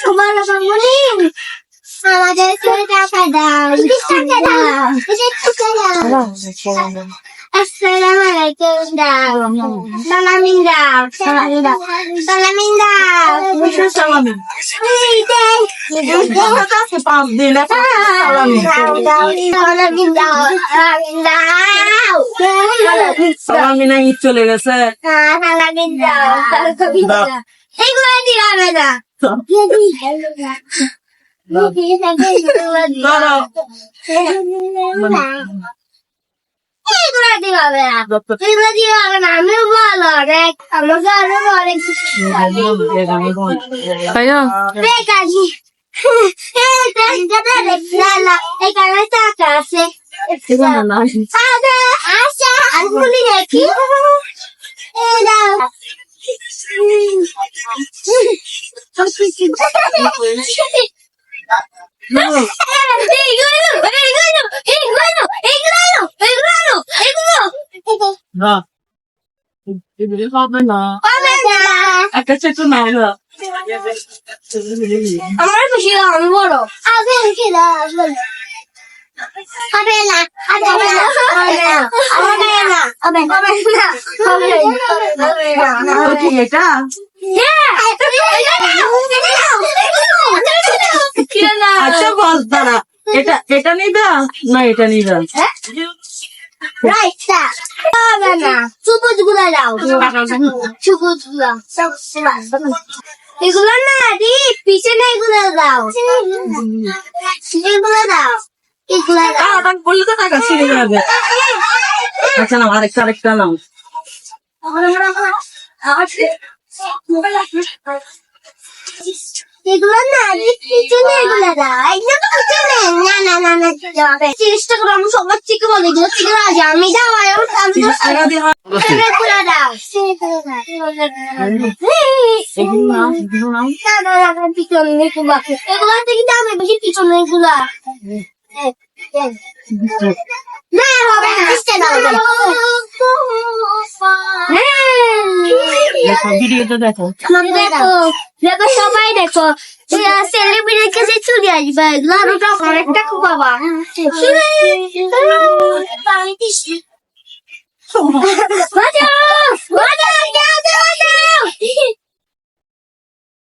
তোমার মামুনি আমাদের টাকা দাও টাকা দাও টাকা দাও আসসালামু আলাইকুম দাও সালামিন দাও সালামিন দাও সালামিন দাও কিসের সালামি এই দেখ আমার কাছে পাঁচ দিন এখন সালামি সালামিন দাও সালামিন দাও সালামি নাই ঈদ চলে গেছে সালামিন দাও আছে আগে আর বলি নাকি না এগুলি হবে না একটা চেতন না হলো আমার খুশি আমি বড় আগে কি না হবে না হবে না হবে না হবে না হবে না হবে না তো কি এটা আচ্ছা বল দাঁড়া। এটা এটা নিবা না এটা নিবা রাইট না। সবুজগুলা দাও। সবুজগুলা। এগুলো না দি পিছনে এগুলো দাও। এগুলো দাও। এগুলো দাও। বললে তো টাকা ছিঁড়ে যাবে। আচ্ছা না আরেকটা আরেকটা নাও। এগুলো না দি পিছনে এগুলো পিছনে। না না না না যাবে চেষ্টা করো আমি সবার থেকে বলি এগুলো থেকে রাজি আমি দাও আমি আমি তো না না। না না, পিছনে এগুলো এগুলো থেকে দামে বেশি পিছনে এগুলো। না হবে না চেষ্টা দাও দেখো। দেখো। দেখো দেখো সবাই দেখো সেলিব্রিটির কাছে চলে আসবে লাডুটা অনেকটা খুব বাবা। বাঁচাও